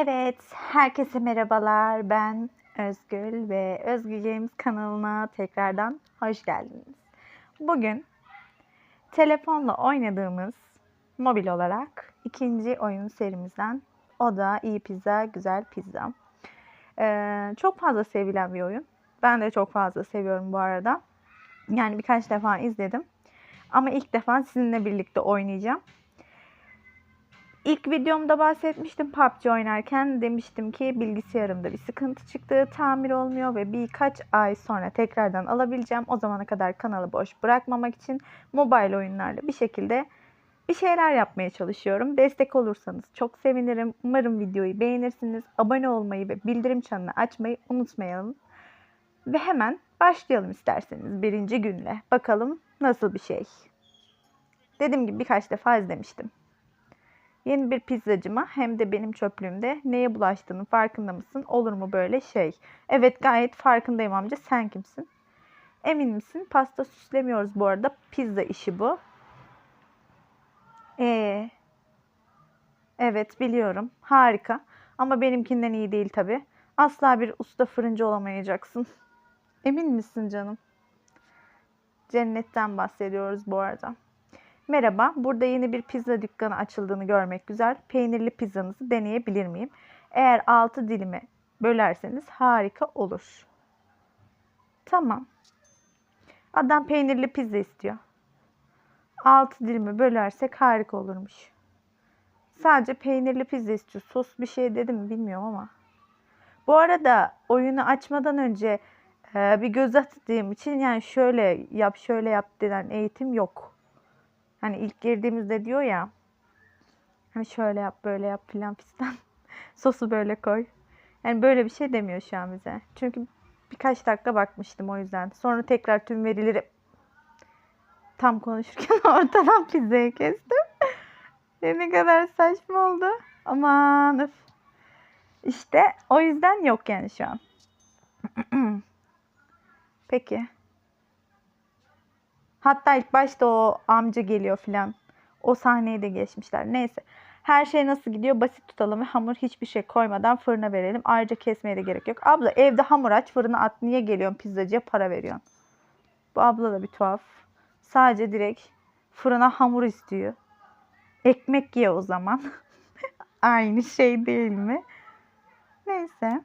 Evet, herkese merhabalar. Ben Özgül ve Özgül Games kanalına tekrardan hoş geldiniz. Bugün telefonla oynadığımız mobil olarak ikinci oyun serimizden o da iyi pizza, güzel pizza. Ee, çok fazla sevilen bir oyun. Ben de çok fazla seviyorum bu arada. Yani birkaç defa izledim. Ama ilk defa sizinle birlikte oynayacağım. İlk videomda bahsetmiştim PUBG oynarken demiştim ki bilgisayarımda bir sıkıntı çıktı, tamir olmuyor ve birkaç ay sonra tekrardan alabileceğim. O zamana kadar kanalı boş bırakmamak için mobile oyunlarla bir şekilde bir şeyler yapmaya çalışıyorum. Destek olursanız çok sevinirim. Umarım videoyu beğenirsiniz. Abone olmayı ve bildirim çanını açmayı unutmayalım. Ve hemen başlayalım isterseniz birinci günle. Bakalım nasıl bir şey. Dediğim gibi birkaç defa izlemiştim. Yeni bir pizzacıma hem de benim çöplüğümde neye bulaştığının farkında mısın? Olur mu böyle şey? Evet gayet farkındayım amca. Sen kimsin? Emin misin? Pasta süslemiyoruz bu arada. Pizza işi bu. Ee, evet biliyorum. Harika. Ama benimkinden iyi değil tabii. Asla bir usta fırıncı olamayacaksın. Emin misin canım? Cennetten bahsediyoruz bu arada. Merhaba, burada yeni bir pizza dükkanı açıldığını görmek güzel. Peynirli pizzanızı deneyebilir miyim? Eğer 6 dilime bölerseniz harika olur. Tamam. Adam peynirli pizza istiyor. 6 dilime bölersek harika olurmuş. Sadece peynirli pizza istiyor. Sos bir şey dedim mi bilmiyorum ama. Bu arada oyunu açmadan önce e, bir göz attığım için yani şöyle yap şöyle yap denen eğitim yok. Hani ilk girdiğimizde diyor ya hani şöyle yap böyle yap filan fistan. Sosu böyle koy. Yani böyle bir şey demiyor şu an bize. Çünkü birkaç dakika bakmıştım o yüzden. Sonra tekrar tüm verileri tam konuşurken ortadan pizzayı kestim. ne kadar saçma oldu. Aman öf. İşte o yüzden yok yani şu an. Peki. Hatta ilk başta o amca geliyor filan. O sahneyi de geçmişler. Neyse. Her şey nasıl gidiyor? Basit tutalım ve hamur hiçbir şey koymadan fırına verelim. Ayrıca kesmeye de gerek yok. Abla evde hamur aç fırına at. Niye geliyorsun pizzacıya para veriyorsun? Bu abla da bir tuhaf. Sadece direkt fırına hamur istiyor. Ekmek ye o zaman. Aynı şey değil mi? Neyse.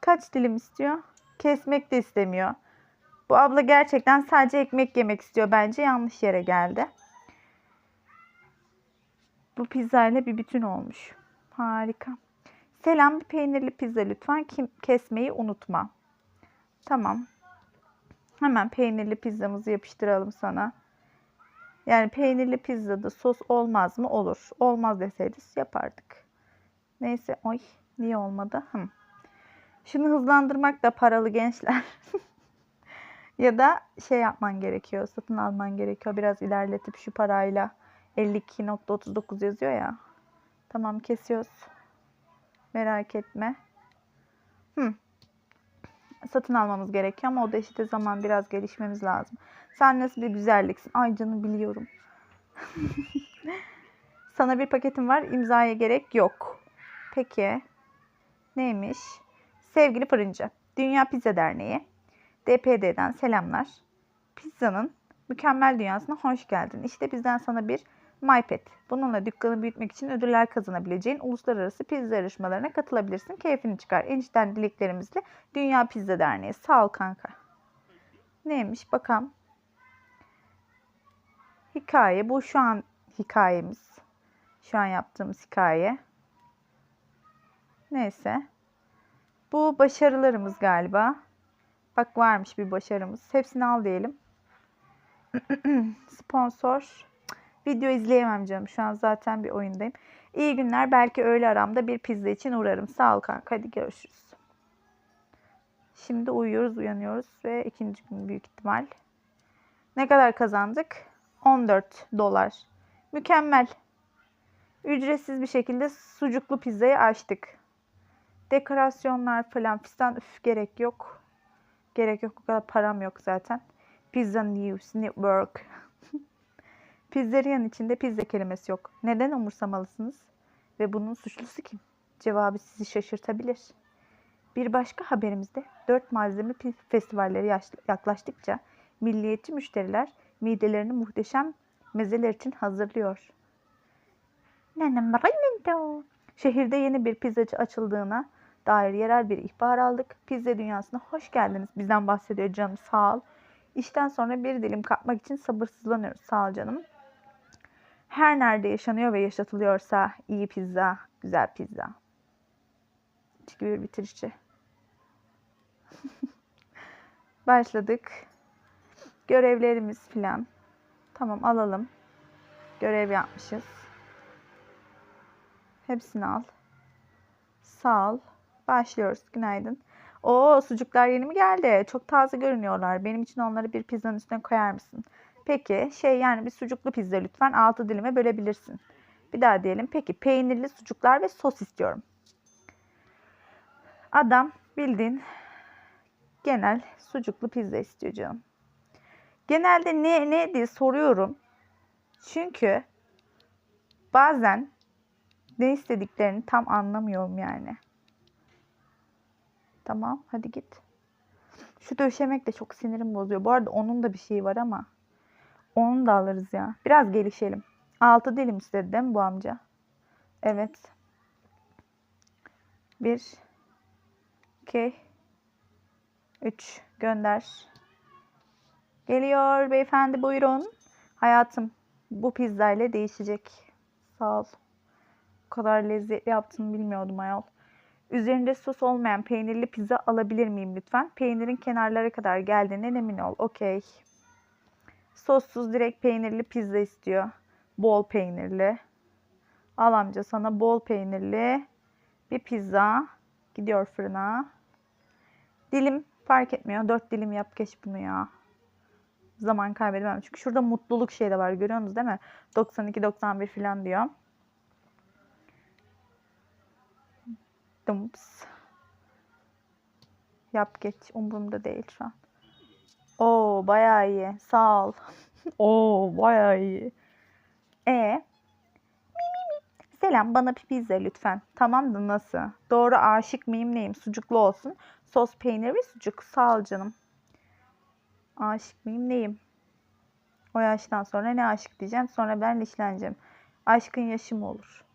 Kaç dilim istiyor? Kesmek de istemiyor. Bu abla gerçekten sadece ekmek yemek istiyor. Bence yanlış yere geldi. Bu pizza ile bir bütün olmuş. Harika. Selam bir peynirli pizza lütfen. Kim, kesmeyi unutma. Tamam. Hemen peynirli pizzamızı yapıştıralım sana. Yani peynirli pizzada sos olmaz mı? Olur. Olmaz deseydiz yapardık. Neyse. Oy. Niye olmadı? Hım. Şunu hızlandırmak da paralı gençler. Ya da şey yapman gerekiyor, satın alman gerekiyor. Biraz ilerletip şu parayla 52.39 yazıyor ya. Tamam kesiyoruz. Merak etme. Hı. Satın almamız gerekiyor ama o da işte zaman biraz gelişmemiz lazım. Sen nasıl bir güzelliksin. Ay canım biliyorum. Sana bir paketim var. İmzaya gerek yok. Peki. Neymiş? Sevgili fırıncı. Dünya Pizza Derneği DPD'den selamlar. Pizzanın mükemmel dünyasına hoş geldin. İşte bizden sana bir MyPet. Bununla dükkanı büyütmek için ödüller kazanabileceğin uluslararası pizza yarışmalarına katılabilirsin. Keyfini çıkar. Enişten dileklerimizle Dünya Pizza Derneği. Sağ ol kanka. Neymiş bakalım. Hikaye. Bu şu an hikayemiz. Şu an yaptığımız hikaye. Neyse. Bu başarılarımız galiba. Bak varmış bir başarımız. Hepsini al diyelim. Sponsor. Video izleyemem canım. Şu an zaten bir oyundayım. İyi günler. Belki öğle aramda bir pizza için uğrarım. Sağ ol kanka. Hadi görüşürüz. Şimdi uyuyoruz, uyanıyoruz ve ikinci gün büyük ihtimal. Ne kadar kazandık? 14 dolar. Mükemmel. Ücretsiz bir şekilde sucuklu pizzayı açtık. Dekorasyonlar falan fistan üf gerek yok. Gerek yok. O kadar param yok zaten. Pizza News Network. Pizzeria'nın içinde pizza kelimesi yok. Neden umursamalısınız? Ve bunun suçlusu kim? Cevabı sizi şaşırtabilir. Bir başka haberimizde 4 malzeme festivalleri yaklaştıkça milliyetçi müşteriler midelerini muhteşem mezeler için hazırlıyor. Şehirde yeni bir pizzacı açıldığına dair yerel bir ihbar aldık. Pizza dünyasına hoş geldiniz. Bizden bahsediyor canım sağ ol. İşten sonra bir dilim kapmak için sabırsızlanıyoruz. Sağ ol canım. Her nerede yaşanıyor ve yaşatılıyorsa iyi pizza, güzel pizza. Çünkü bir bitirişi. Başladık. Görevlerimiz filan. Tamam alalım. Görev yapmışız. Hepsini al. Sağ ol. Başlıyoruz. Günaydın. Oo sucuklar yeni mi geldi? Çok taze görünüyorlar. Benim için onları bir pizzanın üstüne koyar mısın? Peki şey yani bir sucuklu pizza lütfen 6 dilime bölebilirsin. Bir daha diyelim. Peki peynirli sucuklar ve sos istiyorum. Adam bildiğin genel sucuklu pizza istiyor canım. Genelde ne ne diye soruyorum. Çünkü bazen ne istediklerini tam anlamıyorum yani. Tamam hadi git. Şu döşemek de çok sinirim bozuyor. Bu arada onun da bir şeyi var ama. Onu da alırız ya. Biraz gelişelim. Altı dilim istedi değil mi bu amca? Evet. Bir. iki, Üç. Gönder. Geliyor beyefendi buyurun. Hayatım bu pizza değişecek. Sağ ol. Bu kadar lezzetli yaptığını bilmiyordum ayol. Üzerinde sos olmayan peynirli pizza alabilir miyim lütfen? Peynirin kenarlara kadar geldiğinden emin ol. Okey. Sossuz direkt peynirli pizza istiyor. Bol peynirli. Al amca sana bol peynirli bir pizza. Gidiyor fırına. Dilim fark etmiyor. Dört dilim yap geç bunu ya. Zaman kaybedemem. Çünkü şurada mutluluk şey de var. Görüyorsunuz değil mi? 92-91 falan diyor. Dumps. Yap geç. Umurumda değil şu an. Oo bayağı iyi. Sağ ol. Oo bayağı iyi. E. Selam bana bir pizza lütfen. Tamam da nasıl? Doğru aşık mıyım neyim? Sucuklu olsun. Sos peynir ve sucuk. Sağ ol canım. Aşık mıyım neyim? O yaştan sonra ne aşık diyeceğim. Sonra ben işleneceğim. Aşkın yaşı mı olur?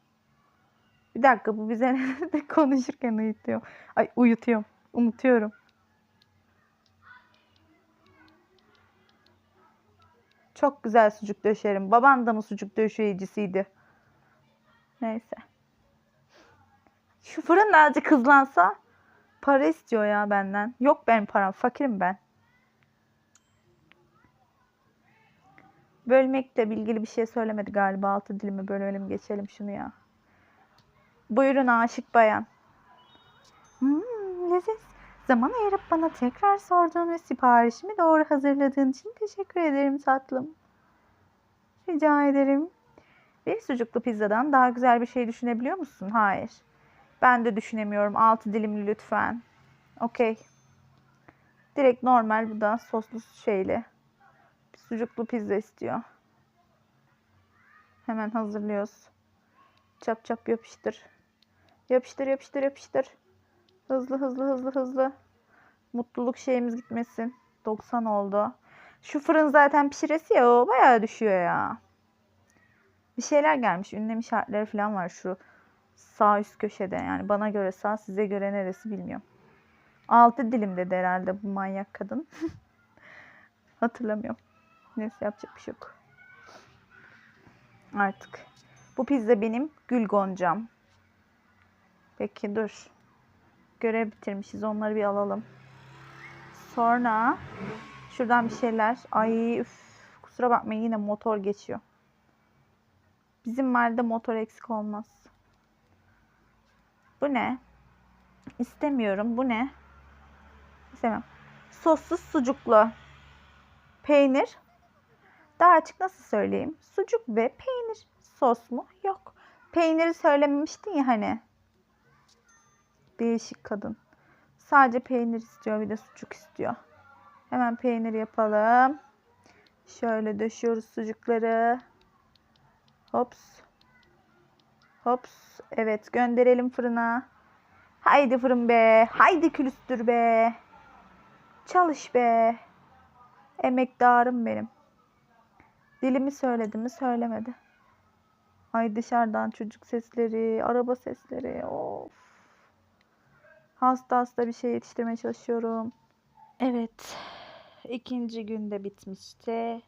Bir dakika bu bize de konuşurken uyutuyor. Ay uyutuyorum. Unutuyorum. Çok güzel sucuk döşerim. Baban da mı sucuk döşeyicisiydi? Neyse. Şu fırın azıcık hızlansa para istiyor ya benden. Yok benim param. Fakirim ben. Bölmekle ilgili bir şey söylemedi galiba. Altı dilimi bölelim geçelim şunu ya. Buyurun aşık bayan. Hmm, leziz. Zaman ayırıp bana tekrar sorduğun ve siparişimi doğru hazırladığın için teşekkür ederim tatlım. Rica ederim. Bir sucuklu pizzadan daha güzel bir şey düşünebiliyor musun? Hayır. Ben de düşünemiyorum. Altı dilimli lütfen. Okey. Direkt normal bu da soslu şeyli. Bir sucuklu pizza istiyor. Hemen hazırlıyoruz. Çap çap yapıştır. Yapıştır yapıştır yapıştır. Hızlı hızlı hızlı hızlı. Mutluluk şeyimiz gitmesin. 90 oldu. Şu fırın zaten pişiresi ya o bayağı düşüyor ya. Bir şeyler gelmiş. Ünlem işaretleri falan var şu sağ üst köşede. Yani bana göre sağ size göre neresi bilmiyorum. Altı dilim dedi herhalde bu manyak kadın. Hatırlamıyorum. Neyse yapacak bir şey yok. Artık. Bu pizza benim gül goncam. Peki dur. Görev bitirmişiz. Onları bir alalım. Sonra şuradan bir şeyler. Ay üf. Kusura bakmayın yine motor geçiyor. Bizim mahallede motor eksik olmaz. Bu ne? İstemiyorum. Bu ne? İstemem. Sossuz sucuklu. Peynir. Daha açık nasıl söyleyeyim? Sucuk ve peynir. Sos mu? Yok. Peyniri söylememiştin ya hani. Değişik kadın. Sadece peynir istiyor bir de sucuk istiyor. Hemen peynir yapalım. Şöyle döşüyoruz sucukları. Hops. Hops. Evet gönderelim fırına. Haydi fırın be. Haydi külüstür be. Çalış be. Emektarım benim. Dilimi söyledi mi söylemedi. Ay dışarıdan çocuk sesleri, araba sesleri. Of. Hasta hasta bir şey yetiştirmeye çalışıyorum. Evet. ikinci günde bitmişti.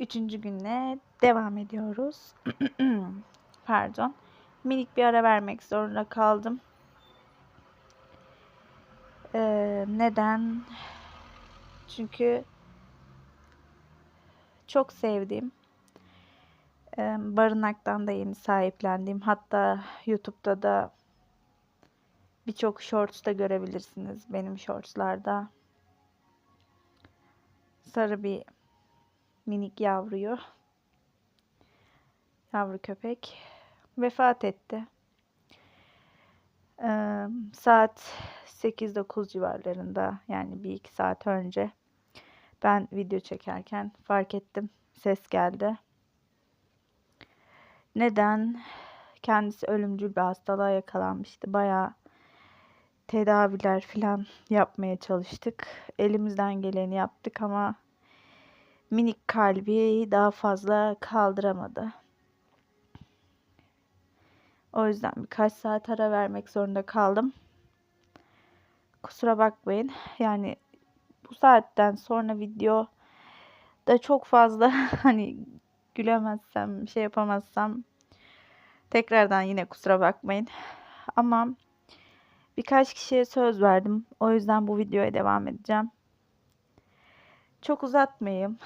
Üçüncü günle devam ediyoruz. Pardon. Minik bir ara vermek zorunda kaldım. Ee, neden? Çünkü çok sevdiğim barınaktan da yeni sahiplendiğim hatta YouTube'da da birçok shorts da görebilirsiniz benim shortslarda sarı bir minik yavruyu yavru köpek vefat etti. Ee, saat 8-9 civarlarında yani bir iki saat önce ben video çekerken fark ettim. Ses geldi. Neden? Kendisi ölümcül bir hastalığa yakalanmıştı. Bayağı tedaviler falan yapmaya çalıştık. Elimizden geleni yaptık ama minik kalbi daha fazla kaldıramadı. O yüzden birkaç saat ara vermek zorunda kaldım. Kusura bakmayın. Yani bu saatten sonra video da çok fazla hani gülemezsem, şey yapamazsam tekrardan yine kusura bakmayın. Ama birkaç kişiye söz verdim. O yüzden bu videoya devam edeceğim. Çok uzatmayayım.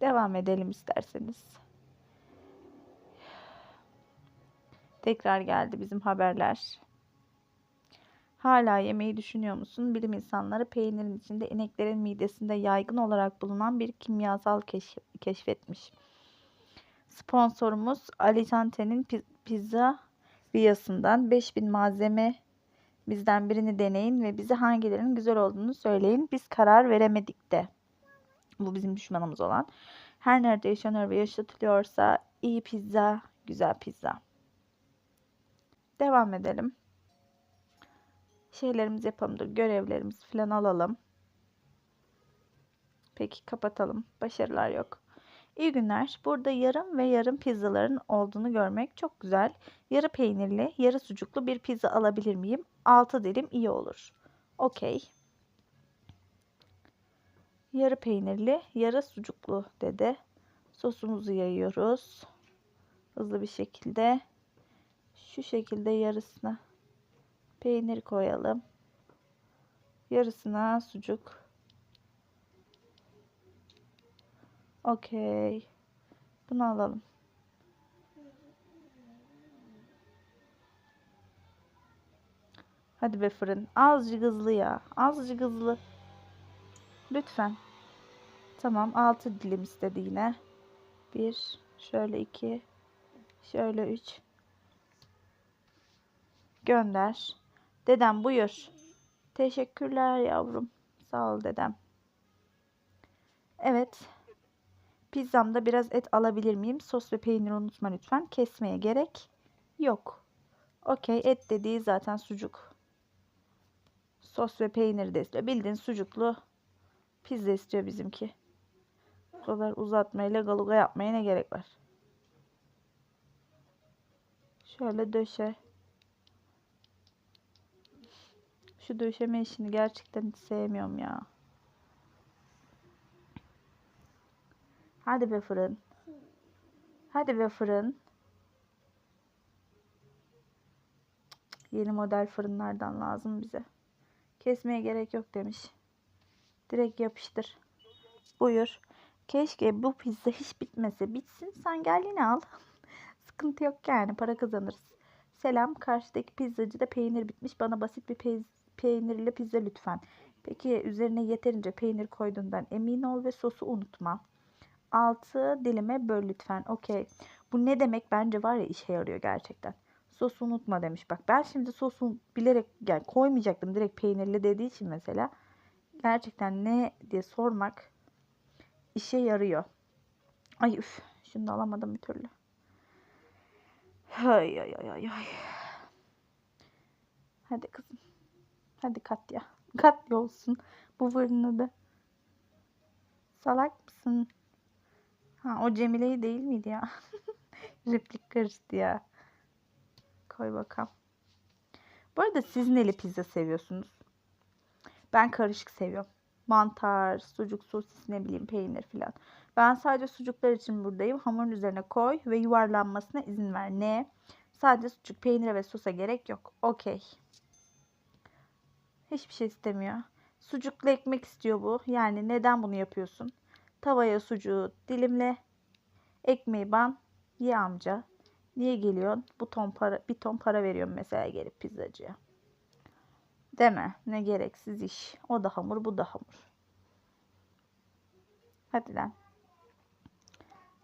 Devam edelim isterseniz. Tekrar geldi bizim haberler. Hala yemeği düşünüyor musun? Bilim insanları peynirin içinde ineklerin midesinde yaygın olarak bulunan bir kimyasal keşf keşfetmiş. Sponsorumuz Alicante'nin pizza viyasından 5000 malzeme bizden birini deneyin ve bize hangilerinin güzel olduğunu söyleyin. Biz karar veremedik de. Bu bizim düşmanımız olan. Her nerede yaşanıyor ve yaşatılıyorsa iyi pizza, güzel pizza. Devam edelim. Şeylerimizi yapalım. Dur, görevlerimizi falan alalım. Peki kapatalım. Başarılar yok. İyi günler. Burada yarım ve yarım pizzaların olduğunu görmek çok güzel. Yarı peynirli, yarı sucuklu bir pizza alabilir miyim? 6 dilim iyi olur. Okey. Yarı peynirli, yarı sucuklu dedi. Sosumuzu yayıyoruz. Hızlı bir şekilde. Şu şekilde yarısına peynir koyalım. Yarısına sucuk. Okey. Bunu alalım. Hadi be fırın. Azıcık hızlı ya. Azıcık hızlı. Lütfen. Tamam. Altı dilim istedi yine. Bir. Şöyle iki. Şöyle üç. Gönder. Dedem buyur. Teşekkürler yavrum. Sağ ol dedem. Evet. Pizzamda biraz et alabilir miyim? Sos ve peynir unutma lütfen. Kesmeye gerek yok. Okey et dediği zaten sucuk. Sos ve peynir de istiyor. Bildiğin sucuklu pizza istiyor bizimki. Bu kadar uzatmayla galuga yapmaya ne gerek var? Şöyle döşe. Şu döşeme işini gerçekten hiç sevmiyorum ya. Hadi be fırın. Hadi be fırın. Yeni model fırınlardan lazım bize. Kesmeye gerek yok demiş. Direkt yapıştır. Buyur. Keşke bu pizza hiç bitmese. Bitsin sen gel yine al. Sıkıntı yok yani para kazanırız. Selam karşıdaki pizzacıda peynir bitmiş. Bana basit bir pe peynirli pizza lütfen. Peki üzerine yeterince peynir koyduğundan emin ol ve sosu unutma. 6 dilime böl lütfen. Okey. Bu ne demek bence var ya işe yarıyor gerçekten. Sosu unutma demiş. Bak ben şimdi sosu bilerek yani koymayacaktım direkt peynirli dediği için mesela. Gerçekten ne diye sormak işe yarıyor. Ay üf şunu da alamadım bir türlü. Ay ay ay ay ay. Hadi kızım. Hadi Katya. Katya olsun. Bu fırını da. Salak mısın? Ha o Cemile'yi değil miydi ya? Replik karıştı ya. Koy bakalım. Bu arada siz neli pizza seviyorsunuz? Ben karışık seviyorum. Mantar, sucuk, sosis ne bileyim peynir filan. Ben sadece sucuklar için buradayım. Hamurun üzerine koy ve yuvarlanmasına izin ver. Ne? Sadece sucuk, peynire ve sosa gerek yok. Okey. Hiçbir şey istemiyor. Sucuklu ekmek istiyor bu. Yani neden bunu yapıyorsun? Tavaya sucuğu dilimle. Ekmeği ban. Ye amca. Niye geliyorsun? Bu ton para, bir ton para veriyorum mesela gelip pizzacıya. Deme. Ne gereksiz iş. O da hamur, bu da hamur. Hadi lan.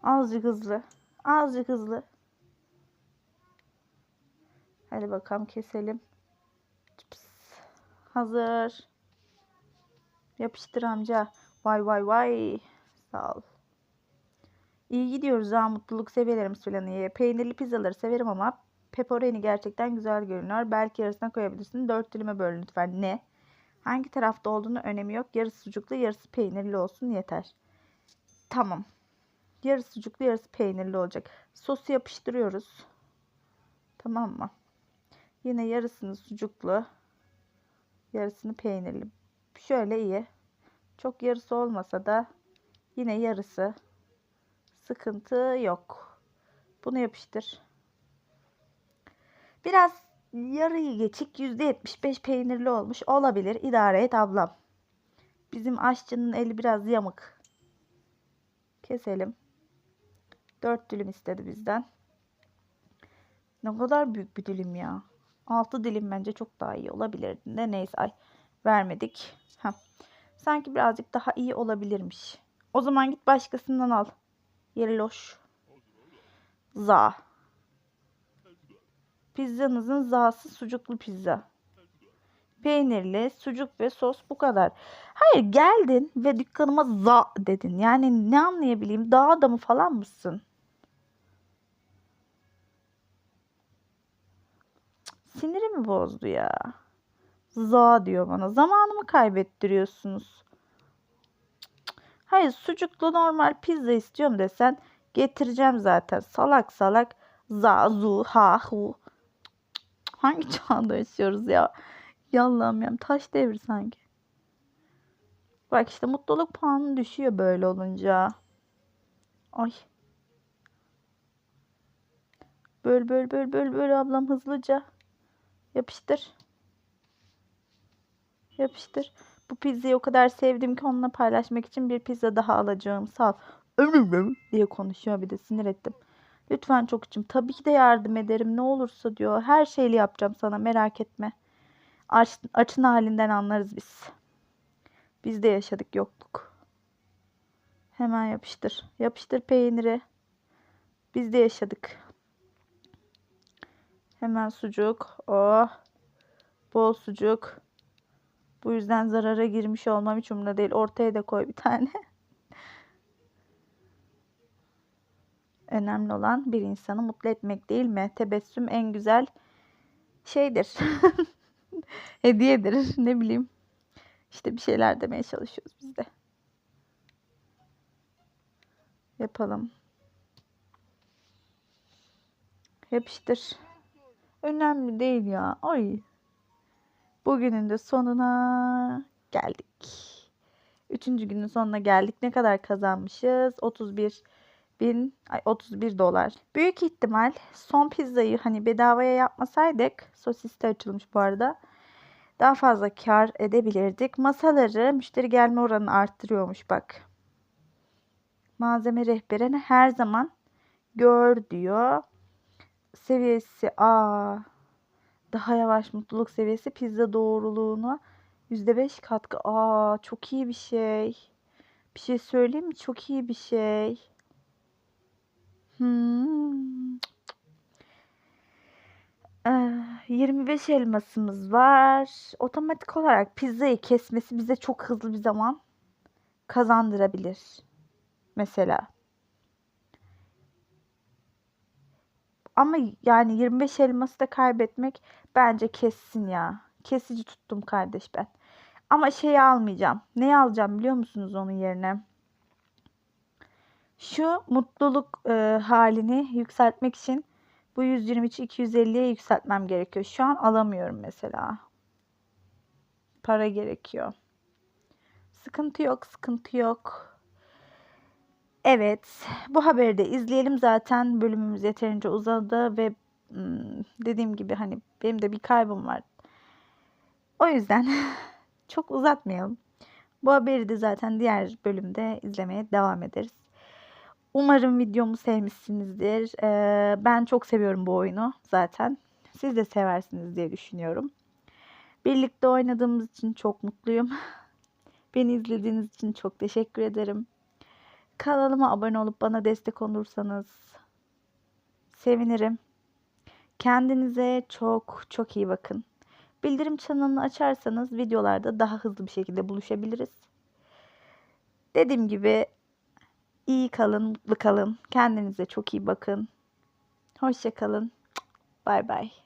Azıcık hızlı. Azıcık hızlı. Hadi bakalım keselim. Çıps. Hazır. Yapıştır amca. Vay vay vay. Sağ ol. İyi gidiyoruz ha. Mutluluk severim Süleyman'ı. Peynirli pizzaları severim ama pepperoni gerçekten güzel görünüyor. Belki yarısına koyabilirsin. Dört dilime böl lütfen. Ne? Hangi tarafta olduğunu önemi yok. Yarısı sucuklu, yarısı peynirli olsun yeter. Tamam. Yarısı sucuklu, yarısı peynirli olacak. Sosu yapıştırıyoruz. Tamam mı? Yine yarısını sucuklu, yarısını peynirli. Şöyle iyi. Çok yarısı olmasa da yine yarısı. Sıkıntı yok. Bunu yapıştır. Biraz yarıyı geçik %75 peynirli olmuş. Olabilir. İdare et ablam. Bizim aşçının eli biraz yamık. Keselim. 4 dilim istedi bizden. Ne kadar büyük bir dilim ya. 6 dilim bence çok daha iyi olabilirdi de neyse ay vermedik. Heh. Sanki birazcık daha iyi olabilirmiş. O zaman git başkasından al. Yeri loş. Za. Pizzanızın zası sucuklu pizza. Peynirli, sucuk ve sos bu kadar. Hayır geldin ve dükkanıma za dedin. Yani ne anlayabileyim dağ adamı falan mısın? Sinirimi bozdu ya. Za diyor bana. Zamanımı kaybettiriyorsunuz. Hayır sucuklu normal pizza istiyorum desen getireceğim zaten. Salak salak za zu ha hu. Hangi çağda yaşıyoruz ya? Yallahım ya taş devri sanki. Bak işte mutluluk puanı düşüyor böyle olunca. Ay. Böl böl böl böl böl ablam hızlıca. Yapıştır. Yapıştır. Bu pizzayı o kadar sevdim ki onunla paylaşmak için bir pizza daha alacağım. Sağ ol. diye konuşuyor bir de sinir ettim. Lütfen çok içim. Tabii ki de yardım ederim. Ne olursa diyor. Her şeyi yapacağım sana merak etme. Aç, açın halinden anlarız biz. Biz de yaşadık yokluk. Hemen yapıştır. Yapıştır peyniri. Biz de yaşadık. Hemen sucuk. Oh. Bol sucuk. Bu yüzden zarara girmiş olmam hiç umurumda değil. Ortaya da koy bir tane. Önemli olan bir insanı mutlu etmek değil mi? Tebessüm en güzel şeydir. Hediyedir. Ne bileyim. İşte bir şeyler demeye çalışıyoruz biz de. Yapalım. Yapıştır. Önemli değil ya. Ay. Bugünün de sonuna geldik. Üçüncü günün sonuna geldik. Ne kadar kazanmışız? 31 bin, ay 31 dolar. Büyük ihtimal son pizzayı hani bedavaya yapmasaydık, sosis de açılmış bu arada. Daha fazla kar edebilirdik. Masaları müşteri gelme oranını arttırıyormuş bak. Malzeme rehberine her zaman gör diyor. Seviyesi A. Daha yavaş mutluluk seviyesi pizza doğruluğuna %5 katkı. Aa çok iyi bir şey. Bir şey söyleyeyim mi? Çok iyi bir şey. Hmm. 25 eh, elmasımız var. Otomatik olarak pizzayı kesmesi bize çok hızlı bir zaman kazandırabilir. Mesela. Ama yani 25 elması da kaybetmek bence kessin ya. Kesici tuttum kardeş ben. Ama şeyi almayacağım. Neyi alacağım biliyor musunuz onun yerine? Şu mutluluk e, halini yükseltmek için bu 123'ü 250'ye yükseltmem gerekiyor. Şu an alamıyorum mesela. Para gerekiyor. Sıkıntı yok, sıkıntı yok. Evet, bu haberi de izleyelim. Zaten bölümümüz yeterince uzadı ve dediğim gibi hani benim de bir kaybım var. O yüzden çok uzatmayalım. Bu haberi de zaten diğer bölümde izlemeye devam ederiz. Umarım videomu sevmişsinizdir. Ben çok seviyorum bu oyunu zaten. Siz de seversiniz diye düşünüyorum. Birlikte oynadığımız için çok mutluyum. Beni izlediğiniz için çok teşekkür ederim. Kanalıma abone olup bana destek olursanız sevinirim. Kendinize çok çok iyi bakın. Bildirim çanını açarsanız videolarda daha hızlı bir şekilde buluşabiliriz. Dediğim gibi iyi kalın, mutlu kalın. Kendinize çok iyi bakın. Hoşça kalın. Bay bay.